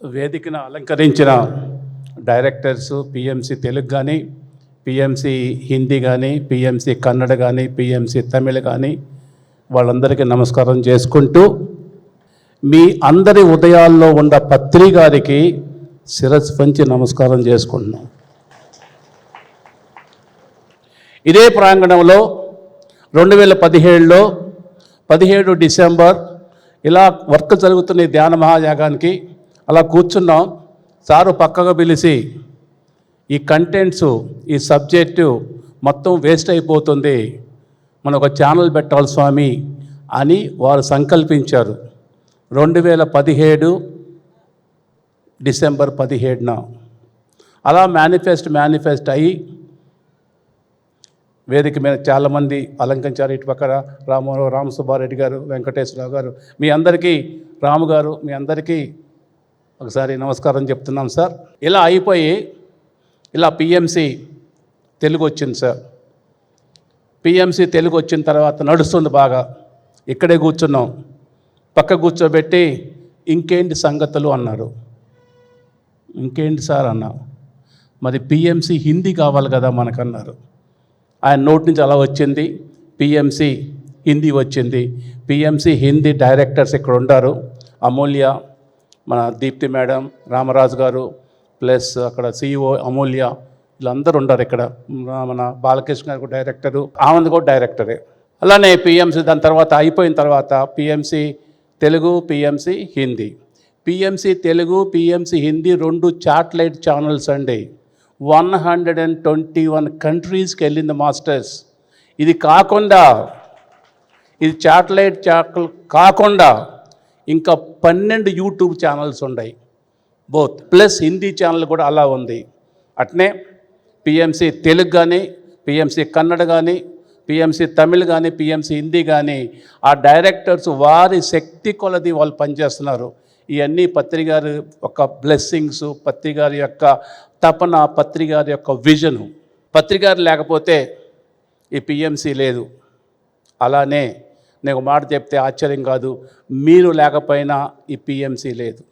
వేదికను అలంకరించిన directors PMC Telugu కానీ పిఎంసి హిందీ కానీ పిఎంసి కన్నడ కానీ పిఎంసి తమిళ కానీ వాళ్ళందరికీ నమస్కారం చేసుకుంటూ మీ అందరి ఉదయాల్లో ఉన్న పత్రి గారికి శిరస్సు పంచి నమస్కారం చేసుకుంటున్నాం. ఇదే ప్రాంగణంలో రెండు వేల పదిహేడులో పదిహేడు డిసెంబర్ ఇలా వర్క్ జరుగుతున్న ధ్యాన మహాయాగానికి అలా కూర్చున్నాం. సారు పక్కగా పిలిచి ఈ కంటెంట్స్ ఈ సబ్జెక్టు మొత్తం వేస్ట్ అయిపోతుంది. మనం ఒక ఛానల్ పెట్టాలి స్వామి అని వారు సంకల్పించారు. రెండు వేల పదిహేడు డిసెంబర్ పదిహేడున అలా మేనిఫెస్ట్ మేనిఫెస్ట్ అయ్యి వేదిక మీద చాలామంది అలంకరించారు. ఇటు పక్కన రామారావు రామ సుబ్బారెడ్డి గారు వెంకటేశ్వరరావు గారు మీ అందరికీ రాము గారు మీ అందరికీ ఒకసారి నమస్కారం చెప్తున్నాం సార్. ఇలా అయిపోయి ఇలా పిఎంసి తెలుగు వచ్చింది సార్. పిఎంసి తెలుగు వచ్చిన తర్వాత నడుస్తుంది బాగా. ఇక్కడే కూర్చున్నాం. పక్క కూర్చోబెట్టి ఇంకేంటి సంగతులు అన్నారు ఇంకేంటి సార్ అన్నా? మరి పిఎంసి హిందీ కావాలి కదా మనకన్నారు. ఆయన నోటి నుంచి అలా వచ్చింది. పిఎంసి హిందీ వచ్చింది. పిఎంసి హిందీ డైరెక్టర్స్ ఇక్కడ ఉంటారు అమూల్య మన దీప్తి మేడం రామరాజు గారు ప్లస్ అక్కడ సిఇఓ అమూల్య వీళ్ళందరూ ఉండరు ఇక్కడ. మన బాలకృష్ణ గారు డైరెక్టరు ఆనంద్ కూడా డైరెక్టరే. అలానే పిఎంసి దాని తర్వాత అయిపోయిన తర్వాత PMC Telugu PMC Hindi. PMC Telugu PMC Hindi రెండు చాట్లైట్ ఛానల్స్ అండి. One hundred and twenty one కంట్రీస్కి వెళ్ళింది మాస్టర్స్. ఇది కాకుండా ఇది చాటిలైట్ చాకల్ కాకుండా ఇంకా పన్నెండు యూట్యూబ్ ఛానల్స్ ఉన్నాయి. బోత్. ప్లస్ హిందీ ఛానల్ కూడా అలా ఉంది. అట్నే పిఎంసి తెలుగు కానీ పిఎంసి కన్నడ కానీ పిఎంసి తమిళ్ కానీ పిఎంసి హిందీ కానీ ఆ డైరెక్టర్స్ వారి శక్తి కొలది వాళ్ళు పనిచేస్తున్నారు. ఇవన్నీ పత్రిగారి యొక్క బ్లెస్సింగ్స్ పత్రికారి యొక్క తపన పత్రికారి యొక్క విజను. పత్రికారు లేకపోతే ఈ పిఎంసి లేదు. అలానే నేను ఒక మాట చెప్తే ఆశ్చర్యం కాదు. మీరు లేకపోయినా ఈ పిఎంసి లేదు.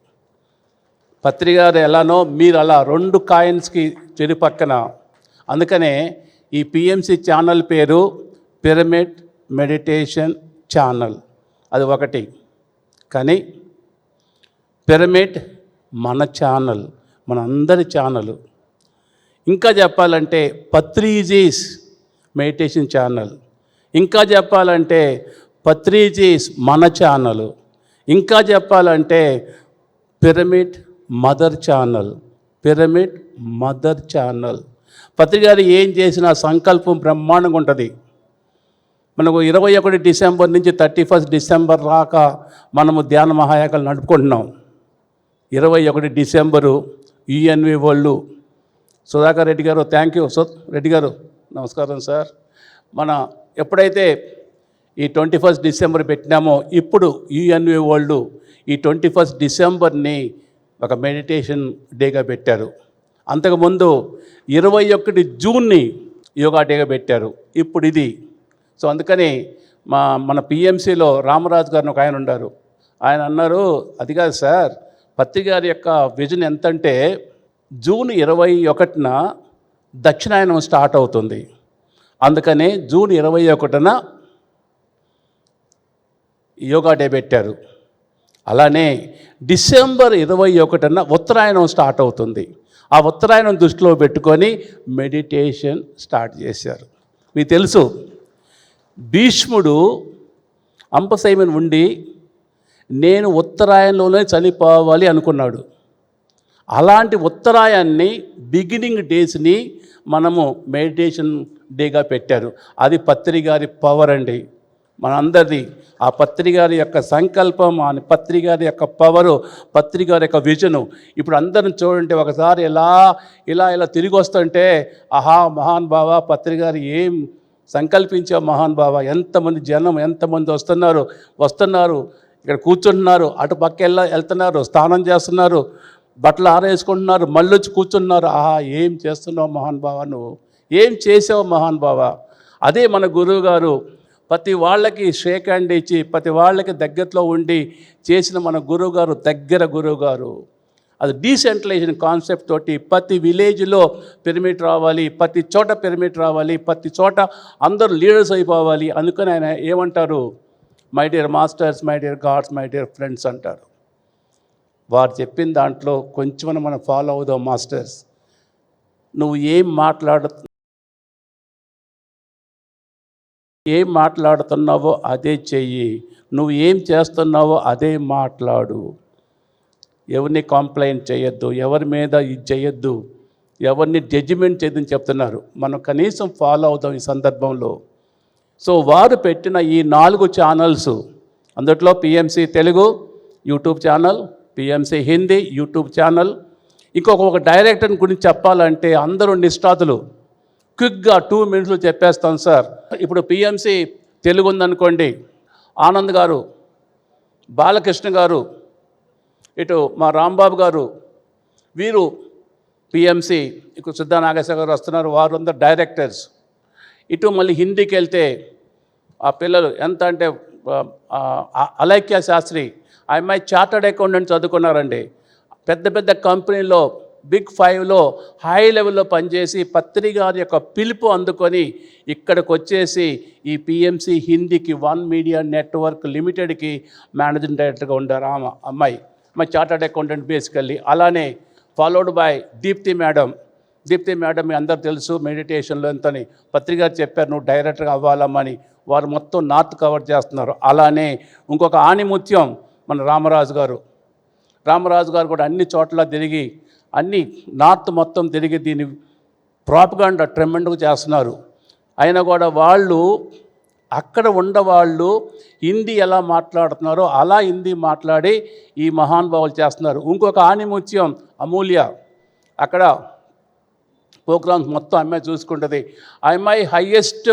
పత్రికారు ఎలానో మీరు అలా రెండు కాయిన్స్కి చెరు పక్కన. అందుకనే ఈ పిఎంసి ఛానల్ పేరు పిరమిడ్ మెడిటేషన్ ఛానల్. అది ఒకటి. కానీ పిరమిడ్ మన ఛానల్ మన అందరి ఛానల్. ఇంకా చెప్పాలంటే పత్రీజీస్ మెడిటేషన్ ఛానల్. ఇంకా చెప్పాలంటే పత్రీజీస్ మన ఛానల్. ఇంకా చెప్పాలంటే pyramid mother channel. Pyramid mother channel. పత్రికారు ఏం చేసినా సంకల్పం బ్రహ్మాండంగా ఉంటుంది. మనకు ఇరవై ఒకటి డిసెంబర్ నుంచి థర్టీ ఫస్ట్ డిసెంబర్ రాక మనము ధ్యాన మహాయాకలు నడుపుకుంటున్నాం. ఇరవై ఒకటి డిసెంబరు యుఎన్వి వాళ్ళు సుధాకర్ రెడ్డి గారు థ్యాంక్ యూ సు రెడ్డి గారు నమస్కారం సార్. మన ఎప్పుడైతే ఈ ట్వంటీ ఫస్ట్ డిసెంబర్ పెట్టినామో ఇప్పుడు యుఎన్వి వాళ్ళు ఈ ట్వంటీ ఫస్ట్ డిసెంబర్ని ఒక మెడిటేషన్ డేగా పెట్టారు. అంతకుముందు ఇరవై ఒకటి జూన్ని యోగా డేగా పెట్టారు. ఇప్పుడు ఇది. సో అందుకని మా మన పిఎంసిలో రామరాజు గారిని ఒక ఆయన ఉన్నారు ఆయన అన్నారు అది కాదు సార్ పత్రి గారి యొక్క విజన్ ఎంతంటే జూన్ ఇరవై ఒకటిన దక్షిణాయనం స్టార్ట్ అవుతుంది. అందుకనే జూన్ ఇరవై ఒకటిన యోగా డే పెట్టారు. అలానే డిసెంబర్ ఇరవై ఒకటిన ఉత్తరాయణం స్టార్ట్ అవుతుంది. ఆ ఉత్తరాయణం దృష్టిలో పెట్టుకొని మెడిటేషన్ స్టార్ట్ చేశారు. మీకు తెలుసు భీష్ముడు అంపసైమన్ ఉండి నేను ఉత్తరాయణంలోనే చనిపోవాలి అనుకున్నాడు. అలాంటి ఉత్తరాయాన్ని బిగినింగ్ డేస్ని మనము మెడిటేషన్ డేగా పెట్టారు. అది పత్రిగారి పవర్ అండి. మనందరిది ఆ పత్రిగారి యొక్క సంకల్పం ఆ పత్రిగారి యొక్క పవరు పత్రిగారి యొక్క విజను ఇప్పుడు అందరం చూడండి ఒకసారి ఇలా ఇలా ఇలా తిరిగి వస్తుంటే ఆహా మహాన్ బావ పత్రిగారు ఏం సంకల్పించే మహాన్ బావ? ఎంతమంది జనం ఎంతమంది వస్తున్నారు? వస్తున్నారు ఇక్కడ కూర్చుంటున్నారు అటు పక్క వెళ్ళ వెళ్తున్నారు స్నానం చేస్తున్నారు బట్టలు ఆరేసుకుంటున్నారు మళ్ళీ వచ్చి కూర్చున్నారు ఆహా ఏం చేస్తున్నావు మహాన్ బావ నువ్వు? ఏం చేసావు మహాన్ బావ? అదే మన గురువు గారు ప్రతి వాళ్ళకి షేక్ హ్యాండ్ ఇచ్చి ప్రతి వాళ్ళకి దగ్గరలో ఉండి చేసిన మన గురువు గారు దగ్గర గురువు గారు అది డీసెంట్రలైజేషన్ కాన్సెప్ట్ తోటి ప్రతి విలేజ్లో పిరమిడ్ రావాలి ప్రతి చోట పిరమిడ్ రావాలి ప్రతి చోట అందరూ లీడర్స్ అయిపోవాలి అందుకని ఆయన ఏమంటారు? My dear masters my dear gods my dear friends అంటారు. వారు చెప్పిన దాంట్లో కొంచెం మనం ఫాలో అవుదాం మాస్టర్స్. నువ్వు ఏం మాట్లాడు ఏం మాట్లాడుతున్నావో అదే చెయ్యి. నువ్వు ఏం చేస్తున్నావో అదే మాట్లాడు. ఎవరిని కంప్లైంట్ చేయొద్దు ఎవరి మీద ఇది చేయొద్దు ఎవరిని జడ్జిమెంట్ చేయదని చెప్తున్నారు. మనం కనీసం ఫాలో అవుదాం ఈ సందర్భంలో. సో వారు పెట్టిన ఈ నాలుగు ఛానల్స్ అందుట్లో PMC Telugu YouTube channel PMC Hindi YouTube channel ఇంకొక ఒక డైరెక్టర్ గురించి చెప్పాలంటే అందరూ నిష్ఠాతులు క్విక్గా టూ మినిట్స్లో చెప్పేస్తాను సార్. ఇప్పుడు పిఎంసి తెలుగు ఉందనుకోండి ఆనంద్ గారు బాలకృష్ణ గారు ఇటు మా రాంబాబు గారు వీరు పిఎంసి ఇక సిద్ధా నాగేశ్వర గారు వస్తున్నారు వారు అందరు డైరెక్టర్స్. ఇటు మళ్ళీ హిందీకి వెళ్తే ఆ పిల్లలు ఎంత అంటే అలైక్య శాస్త్రి ఆ అమ్మాయి చార్టర్డ్ అకౌంటెంట్ చదువుకున్నారండి. పెద్ద పెద్ద కంపెనీలో బిగ్ ఫైవ్లో హై లెవెల్లో పనిచేసి పత్రి గారి యొక్క పిలుపు అందుకొని ఇక్కడికి వచ్చేసి ఈ పిఎంసి హిందీకి వన్ మీడియా నెట్వర్క్ లిమిటెడ్కి మేనేజింగ్ డైరెక్టర్గా ఉండారు ఆమె అమ్మాయి. మా చార్టర్డ్ అకౌంటెంట్ బేసికల్లీ. అలానే followed by Deepti madam. Deepti madam మీ అందరు తెలుసు మెడిటేషన్లో ఎంతని పత్రిక చెప్పారు నువ్వు డైరెక్టర్గా అవ్వాలమ్మని. వారు మొత్తం నార్త్ కవర్ చేస్తున్నారు. అలానే ఇంకొక ఆణిముత్యం మన రామరాజు గారు. రామరాజు గారు కూడా అన్ని చోట్ల తిరిగి అన్ని నార్త్ మొత్తం తిరిగి దీన్ని ప్రాపగాండా ట్రెమెండ్గా చేస్తున్నారు. అయినా కూడా వాళ్ళు అక్కడ ఉండవాళ్ళు హిందీ ఎలా మాట్లాడుతున్నారో అలా హిందీ మాట్లాడి ఈ మహానుభావులు చేస్తున్నారు. ఇంకొక ఆనిముత్యం అమూల్య. అక్కడ ప్రోగ్రామ్స్ మొత్తం అమ్మాయి చూసుకుంటుంది. అమ్మాయి హయ్యెస్ట్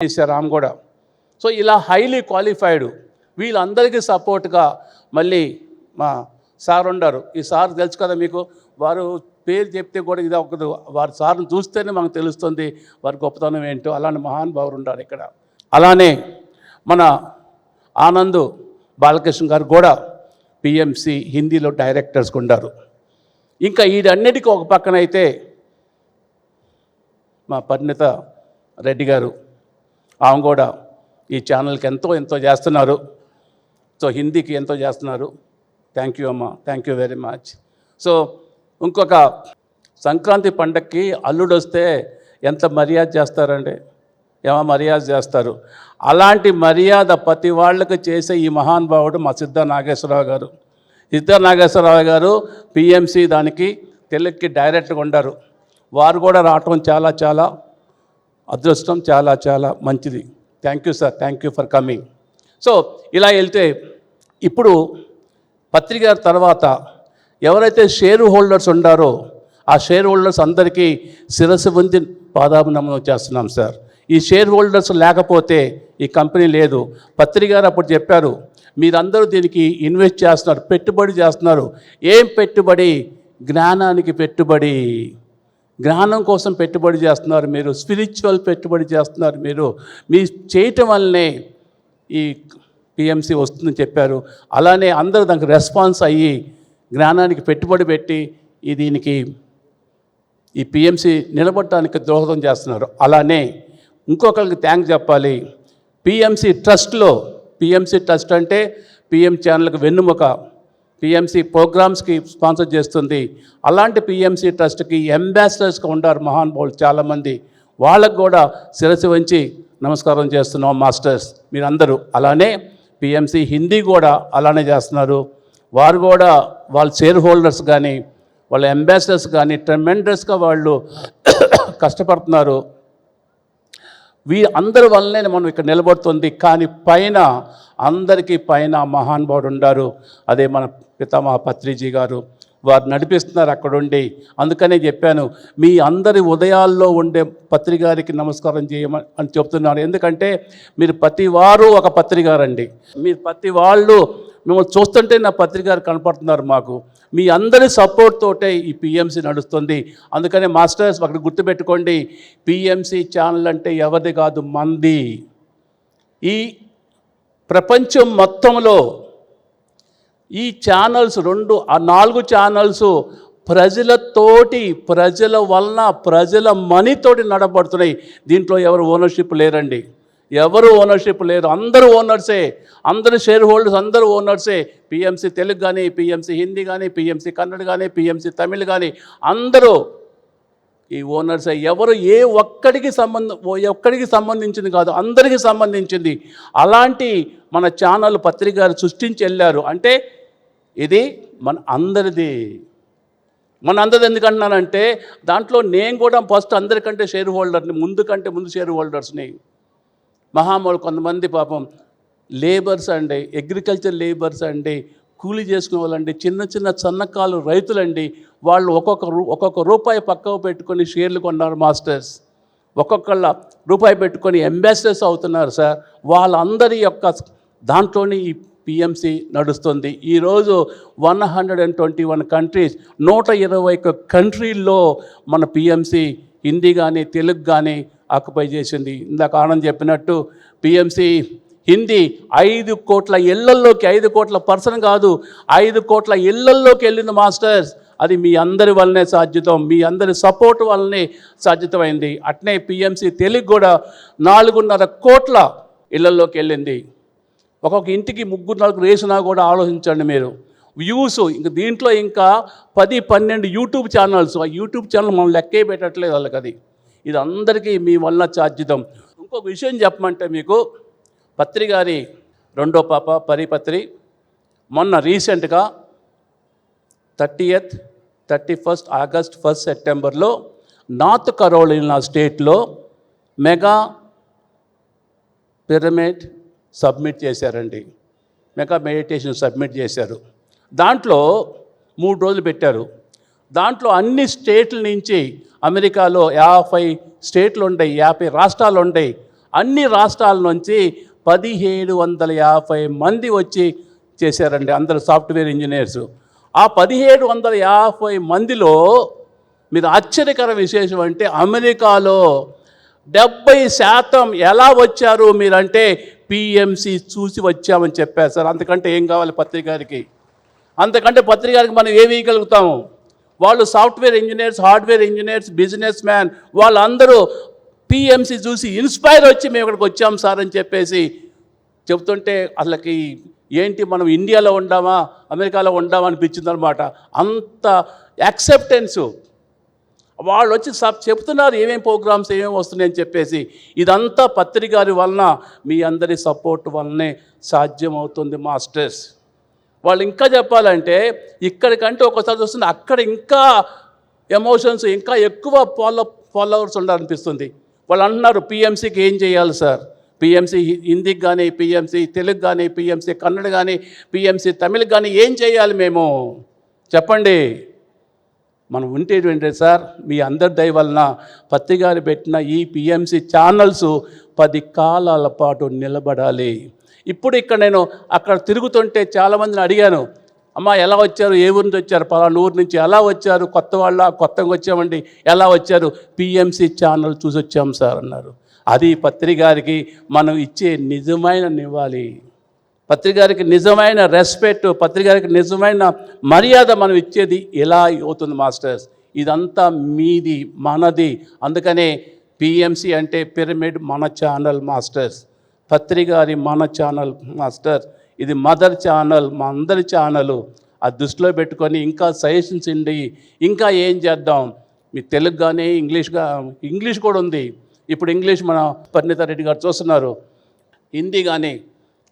చేశారు ఆమె కూడా. సో ఇలా హైలీ క్వాలిఫైడ్. వీళ్ళందరికీ సపోర్ట్గా మళ్ళీ మా సార్ ఉండారు. ఈ సార్ తెలుసు కదా మీకు? వారు పేరు చెప్తే కూడా ఇది ఒకదు వారి సార్ని చూస్తేనే మనకు తెలుస్తుంది వారి గొప్పతనం ఏంటో. అలాంటి మహానుభావులు ఉన్నారు ఇక్కడ. అలానే మన ఆనంద్ బాలకృష్ణ గారు కూడా పిఎంసి హిందీలో డైరెక్టర్స్ ఉండారు. ఇంకా వీటన్నిటికీ ఒక పక్కన అయితే మా పరిణిత రెడ్డి గారు ఆమె కూడా ఈ ఛానల్కి ఎంతో ఎంతో చేస్తున్నారు. సో హిందీకి ఎంతో చేస్తున్నారు. థ్యాంక్ యూ అమ్మ. Thank you very much so ఇంకొక సంక్రాంతి పండక్కి అల్లుడు వస్తే ఎంత మర్యాద చేస్తారండి? ఏమో మర్యాద చేస్తారు? అలాంటి మర్యాద ప్రతి వాళ్ళకి చేసే ఈ మహానుభావుడు మా సిద్ధ నాగేశ్వరరావు గారు. సిద్ధ నాగేశ్వరరావు గారు పిఎంసి దానికి తెలుగుకి డైరెక్ట్గా ఉండారు. వారు కూడా రావటం చాలా చాలా అదృష్టం చాలా చాలా మంచిది. Thank you sir thank you for coming so ఇలా వెళ్తే ఇప్పుడు పత్రిక తర్వాత ఎవరైతే షేర్ హోల్డర్స్ ఉండారో ఆ షేర్ హోల్డర్స్ అందరికీ శిరస్సు వంది పాదాభినమనం చేస్తున్నాం సార్. ఈ షేర్ హోల్డర్స్ లేకపోతే ఈ కంపెనీ లేదు. పత్రికారు అప్పుడు చెప్పారు మీరందరూ దీనికి ఇన్వెస్ట్ చేస్తున్నారు పెట్టుబడి చేస్తున్నారు. ఏం పెట్టుబడి? జ్ఞానానికి పెట్టుబడి. జ్ఞానం కోసం పెట్టుబడి చేస్తున్నారు మీరు స్పిరిచువల్ పెట్టుబడి చేస్తున్నారు మీరు. మీ చేయటం వల్లనే ఈ పిఎంసి వస్తుందని చెప్పారు. అలానే అందరూ దానికి రెస్పాన్స్ అయ్యి జ్ఞానానికి పెట్టుబడి పెట్టి ఈ దీనికి ఈ పిఎంసి నిలబడటానికి దోహదం చేస్తున్నారు. అలానే ఇంకొకరికి థ్యాంక్ చెప్పాలి. పిఎంసి ట్రస్ట్లో పిఎంసి ట్రస్ట్ అంటే పిఎం ఛానల్కి వెన్నుముక. పిఎంసి ప్రోగ్రామ్స్కి స్పాన్సర్ చేస్తుంది. అలాంటి పిఎంసి ట్రస్ట్కి అంబాసిడర్స్గా ఉండారు మహానుభావులు చాలామంది. వాళ్ళకు కూడా శిరసి వంచి నమస్కారం చేస్తున్నాం మాస్టర్స్ మీరందరూ. అలానే పిఎంసి హిందీ కూడా అలానే చేస్తున్నారు. వారు కూడా వాళ్ళ షేర్ హోల్డర్స్ కానీ వాళ్ళ అంబాసిడర్స్ కానీ ట్రెమెండస్గా వాళ్ళు కష్టపడుతున్నారు. వీ అందరి వల్లనే మనం ఇక్కడ నిలబడుతుంది. కానీ పైన అందరికీ పైన మహానుభావుడు ఉండారు. అదే మన పితామహ పత్రిజీ గారు. వారు నడిపిస్తున్నారు అక్కడుండి అందుకనే చెప్పాను మీ అందరి ఉదయాల్లో ఉండే పత్రికారికి నమస్కారం చేయమని అని చెప్తున్నాను ఎందుకంటే మీరు ప్రతి వారు ఒక పత్రికారండి మీరు ప్రతి వాళ్ళు మిమ్మల్ని చూస్తుంటే నా పత్రికారు కనపడుతున్నారు మాకు. మీ అందరి సపోర్ట్ తోటే ఈ పిఎంసీ నడుస్తుంది. అందుకనే మాస్టర్స్ అక్కడ గుర్తుపెట్టుకోండి పిఎంసి ఛానల్ అంటే ఎవరిది కాదు మంది. ఈ ప్రపంచం మొత్తంలో ఈ ఛానల్స్ రెండు ఆ నాలుగు ఛానల్స్ ప్రజలతోటి ప్రజల వలన ప్రజల మనీతోటి నడబడుతున్నాయి దీంట్లో ఎవరు ఓనర్షిప్ లేరండి. ఎవరు ఓనర్షిప్ లేరు. అందరూ ఓనర్సే అందరు షేర్ హోల్డర్స్ అందరూ ఓనర్సే పిఎంసీ తెలుగు కానీ పిఎంసీ హిందీ కానీ పిఎంసి కన్నడ కానీ పిఎంసి తమిళ్ కానీ అందరూ ఈ ఓనర్స్ ఎవరు ఏ ఒక్కడికి సంబంధం ఒక్కడికి సంబంధించింది కాదు అందరికీ సంబంధించింది. అలాంటి మన ఛానల్ పత్రిక సృష్టించి వెళ్ళారు. అంటే ఇది మన అందరిది. మన అందరిది ఎందుకంటున్నానంటే దాంట్లో నేను కూడా ఫస్ట్ అందరికంటే షేర్ హోల్డర్ని ముందు కంటే ముందు షేర్ హోల్డర్స్ని. మహామూలు కొంతమంది పాపం లేబర్స్ అండి అగ్రికల్చర్ లేబర్స్ అండి కూలీ చేసుకునే వాళ్ళండి చిన్న చిన్న సన్నకాలు రైతులండి వాళ్ళు ఒక్కొక్క రూ ఒక్కొక్క రూపాయి పక్కకు పెట్టుకొని షేర్లు కొన్నారు మాస్టర్స్. ఒక్కొక్కళ్ళ రూపాయి పెట్టుకొని అంబాసిడర్స్ అవుతున్నారు సార్. వాళ్ళందరి యొక్క దాంట్లోని ఈ పిఎంసి నడుస్తుంది. ఈరోజు one hundred and twenty one countries నూట ఇరవై ఒక్క కంట్రీల్లో మన పిఎంసి హిందీ కానీ తెలుగు కానీ ఆక్యుపై చేసింది. ఇందాక ఆనంద్ చెప్పినట్టు పిఎంసి హిందీ ఐదు కోట్ల ఇళ్ళల్లోకి ఐదు కోట్ల పర్సన్ కాదు ఐదు కోట్ల ఇళ్ళల్లోకి వెళ్ళింది మాస్టర్స్. అది మీ అందరి వల్లనే సాధ్యతం మీ అందరి సపోర్ట్ వల్లనే సాధ్యతమైంది. అట్నే పిఎంసి తెలుగు కూడా నాలుగున్నర కోట్ల ఇళ్ళల్లోకి వెళ్ళింది. ఒక్కొక్క ఇంటికి ముగ్గురు నాలుగు వేసినా కూడా ఆలోచించండి మీరు. వ్యూస్ ఇంకా దీంట్లో ఇంకా పది పన్నెండు యూట్యూబ్ ఛానల్స్ ఆ యూట్యూబ్ ఛానల్ మనం లెక్కే పెట్టట్లేదు వాళ్ళకి అది. ఇది అందరికీ మీ వల్ల చార్జితం. ఇంకొక విషయం చెప్పమంటే మీకు పత్రి గారి రెండో పాప పరిపత్రి మొన్న రీసెంట్గా thirtieth thirty first August first సెప్టెంబర్లో నార్త్ కరోలినా స్టేట్లో మెగా పిరమిడ్ సబ్మిట్ చేశారండి. మెగా మెడిటేషన్ సబ్మిట్ చేశారు. దాంట్లో మూడు రోజులు పెట్టారు. దాంట్లో అన్ని స్టేట్ల నుంచి అమెరికాలో యాభై స్టేట్లు ఉండయి యాభై రాష్ట్రాలు ఉండయి అన్ని రాష్ట్రాల నుంచి పదిహేడు వందల యాభై మంది వచ్చి చేశారండి అందరు సాఫ్ట్వేర్ ఇంజనీర్స్. ఆ పదిహేడు వందల యాభై మందిలో మీరు ఆశ్చర్యకర విశేషం అంటే అమెరికాలో డెబ్బై శాతం ఎలా వచ్చారు మీరంటే పిఎంసి చూసి వచ్చామని చెప్పారు. సార్ అంతకంటే ఏం కావాలి పత్రికారికి అంతకంటే పత్రికారికి మనం ఏమి ఇవ్వగలుగుతాము వాళ్ళు software engineers hardware engineers business man వాళ్ళందరూ పిఎంసి చూసి ఇన్స్పైర్ వచ్చి మేము ఇక్కడికి వచ్చాం సార్ అని చెప్పేసి చెబుతుంటే అసలుకి ఏంటి మనం ఇండియాలో ఉండామా అమెరికాలో ఉండామా అనిపించింది అనమాట అంత యాక్సెప్టెన్సు వాళ్ళు వచ్చి సబ్ చెప్తున్నారు ఏమేమి ప్రోగ్రామ్స్ ఏమేమి వస్తున్నాయని చెప్పేసి. ఇదంతా పత్రికారి వలన మీ అందరి సపోర్ట్ వలనే సాధ్యమవుతుంది మాస్టర్స్. వాళ్ళు ఇంకా చెప్పాలంటే ఇక్కడికంటే ఒకసారి చూస్తుంది అక్కడ ఇంకా ఎమోషన్స్ ఇంకా ఎక్కువ ఫాలో ఫాలోవర్స్ ఉండాలనిపిస్తుంది. వాళ్ళు అంటున్నారు పిఎంసీకి ఏం చేయాలి సార్? పిఎంసీ హిందీకి కానీ పిఎంసీ తెలుగు కానీ పిఎంసీ కన్నడ కానీ పిఎంసీ తమిళ్ కానీ ఏం చేయాలి మేము? చెప్పండి. మనం ఉండేటువంటి సార్ మీ అందరి దయ వలన పత్రికారు పెట్టిన ఈ పిఎంసి ఛానల్స్ పది కాలాల పాటు నిలబడాలి. ఇప్పుడు ఇక్కడ నేను అక్కడ తిరుగుతుంటే చాలామందిని అడిగాను అమ్మ ఎలా వచ్చారు? ఏ ఊరి నుంచి వచ్చారు? పలానా ఊరు నుంచి ఎలా వచ్చారు? కొత్త వాళ్ళ కొత్తగా వచ్చామండి ఎలా వచ్చారు? పిఎంసి ఛానల్ చూసి వచ్చాం సార్ అన్నారు. అది పత్రికారికి మనం ఇచ్చే నిజమైన నివ్వాలి పత్రికారికి నిజమైన రెస్పెక్ట్ పత్రికారికి నిజమైన మర్యాద మనం ఇచ్చేది ఎలా అవుతుంది మాస్టర్స్? ఇదంతా మీది మనది. అందుకనే పిఎంసి అంటే పిరమిడ్ మన ఛానల్ మాస్టర్స్. పత్రికారి మన ఛానల్ మాస్టర్ ఇది మదర్ ఛానల్ మా అందరి ఛానల్ ఆ దృష్టిలో పెట్టుకొని ఇంకా సజెషన్స్ ఇండి ఇంకా ఏం చేద్దాం? మీ తెలుగు కానీ ఇంగ్లీష్గా ఇంగ్లీష్ కూడా ఉంది. ఇప్పుడు ఇంగ్లీష్ మన పరిణిత రెడ్డి గారు చూస్తున్నారు. హిందీ కానీ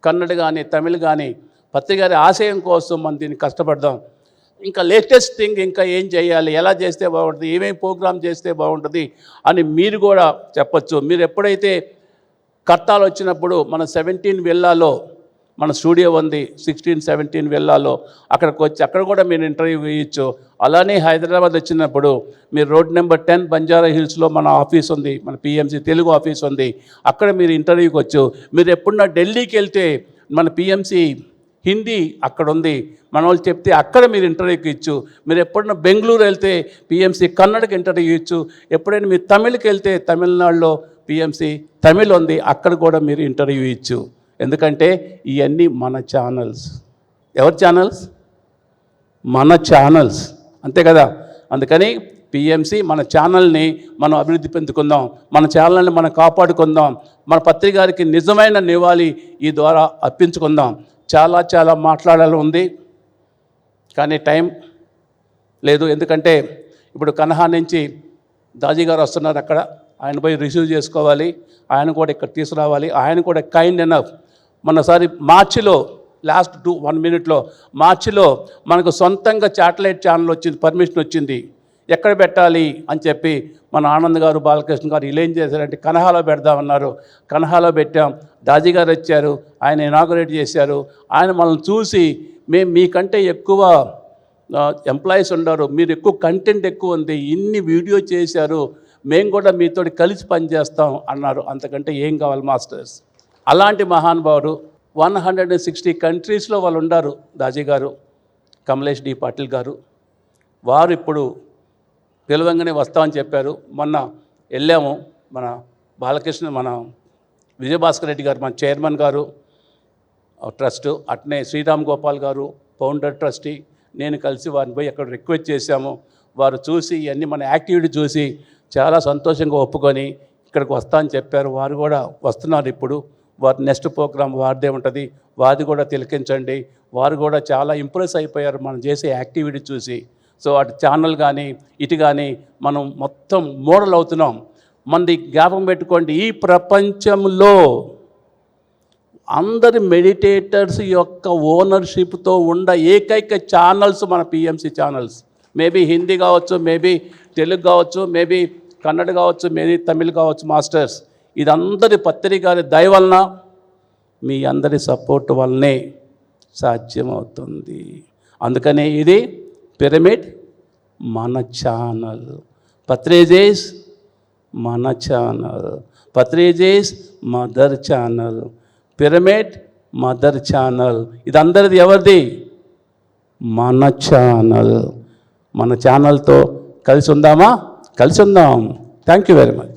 కన్నడ కానీ తమిళ్ కానీ పత్రికారి ఆశయం కోసం మనం దీన్ని కష్టపడదాం ఇంకా లేటెస్ట్ థింగ్ ఇంకా ఏం చేయాలి ఎలా చేస్తే బాగుంటుంది ఏమేమి ప్రోగ్రామ్ చేస్తే బాగుంటుంది అని మీరు కూడా చెప్పచ్చు. మీరు ఎప్పుడైతే కట్టాలు వచ్చినప్పుడు మన సెవెంటీన్ వెళ్ళాలో మన స్టూడియో ఉంది సిక్స్టీన్ సెవెంటీన్ వెళ్ళాలో. అక్కడికి వచ్చి అక్కడ కూడా మీరు ఇంటర్వ్యూ ఇవ్వచ్చు అలానే హైదరాబాద్ వచ్చినప్పుడు మీరు రోడ్ నెంబర్ టెన్ బంజారా హిల్స్లో మన ఆఫీస్ ఉంది మన పిఎంసీ తెలుగు ఆఫీస్ ఉంది. అక్కడ మీరు ఇంటర్వ్యూకి వచ్చు. మీరు ఎప్పుడన్నా ఢిల్లీకి వెళ్తే మన పిఎంసీ హిందీ అక్కడ ఉంది. మన వాళ్ళు చెప్తే అక్కడ మీరు ఇంటర్వ్యూకి ఇచ్చు. మీరు ఎప్పుడైనా బెంగళూరు వెళ్తే పిఎంసీ కన్నడకి ఇంటర్వ్యూ ఇచ్చు. ఎప్పుడైనా మీరు తమిళకి వెళ్తే తమిళనాడులో పిఎంసీ తమిళ్ ఉంది అక్కడ కూడా మీరు ఇంటర్వ్యూ ఇచ్చు. ఎందుకంటే ఇవన్నీ మన ఛానల్స్ ఎవరి ఛానల్స్ మన ఛానల్స్ అంతే కదా? అందుకని పిఎంసి మన ఛానల్ని మనం అభివృద్ధి పెంచుకుందాం మన ఛానల్ని మనం కాపాడుకుందాం. మన పత్రికారికి నిజమైన నివాళి ఈ ద్వారా అర్పించుకుందాం. చాలా చాలా మాట్లాడాలి ఉంది. కానీ టైం లేదు. ఎందుకంటే ఇప్పుడు కన్హా నుంచి దాజీ గారు వస్తున్నారు అక్కడ. ఆయన పోయి రిసీవ్ చేసుకోవాలి. ఆయన కూడా ఇక్కడ తీసుకురావాలి. ఆయన కూడా కైండ్ ఎనఫ్ మొన్నసారి మార్చిలో లాస్ట్ టూ వన్ మినిట్లో మార్చిలో మనకు సొంతంగా శాటిలైట్ ఛానల్ వచ్చింది పర్మిషన్ వచ్చింది. ఎక్కడ పెట్టాలి అని చెప్పి మన ఆనంద్ గారు బాలకృష్ణ గారు ఇలా ఏం చేశారంటే కనహాలో పెడదామన్నారు. కనహాలో పెట్టాం దాజీ గారు వచ్చారు ఆయన ఇనాగరేట్ చేశారు. ఆయన మనల్ని చూసి మేము మీకంటే ఎక్కువ ఎంప్లాయీస్ ఉన్నారు మీరు ఎక్కువ కంటెంట్ ఎక్కువ ఉంది ఇన్ని వీడియో చేశారు మేము కూడా మీతో కలిసి పనిచేస్తాం అన్నారు. అంతకంటే ఏం కావాలి మాస్టర్స్? అలాంటి మహానుభావుడు వన్ హండ్రెడ్ అండ్ సిక్స్టీ కంట్రీస్లో వాళ్ళు ఉండారు దాజీ గారు కమలేష్ డి పాటిల్ గారు. వారు ఇప్పుడు పిలవంగానే వస్తామని చెప్పారు. మొన్న వెళ్ళాము మన బాలకృష్ణ మన విజయభాస్కర్ రెడ్డి గారు మన చైర్మన్ గారు ట్రస్ట్ అట్నే శ్రీరామ్ గోపాల్ గారు ఫౌండర్ ట్రస్టీ. నేను కలిసి వారిని పోయి అక్కడ రిక్వెస్ట్ చేశాము. వారు చూసి ఇవన్నీ మన యాక్టివిటీ చూసి చాలా సంతోషంగా ఒప్పుకొని ఇక్కడికి వస్తా అని చెప్పారు. వారు కూడా వస్తున్నారు ఇప్పుడు. వారి నెక్స్ట్ ప్రోగ్రామ్ వారిదే ఉంటుంది. వారిది కూడా తిలకించండి. వారు కూడా చాలా ఇంప్రెస్ అయిపోయారు మనం చేసే యాక్టివిటీ చూసి. సో అటు ఛానల్ కానీ ఇటు కానీ మనం మొత్తం మోడల్ అవుతున్నాం. మనది జ్ఞాపకం పెట్టుకోండి ఈ ప్రపంచంలో అందరి మెడిటేటర్స్ యొక్క ఓనర్షిప్తో ఉండ ఏకైక ఛానల్స్ మన పిఎంసి ఛానల్స్. మేబీ హిందీ కావచ్చు మేబీ తెలుగు కావచ్చు మేబీ కన్నడ కావచ్చు మేబీ తమిళ్ కావచ్చు మాస్టర్స్. ఇదందరి పత్రిక దయ వలన మీ అందరి సపోర్ట్ వల్లనే సాధ్యమవుతుంది. అందుకనే ఇది పిరమిడ్ మన ఛానల్. పత్రేజేస్ మన channel. పత్రేజేస్ mother channel. Pyramid mother channel. ఇది అందరిది ఎవరిది? మన ఛానల్. మన ఛానల్తో కలిసి ఉందామా? కలిసి ఉందాం. Thank you very much.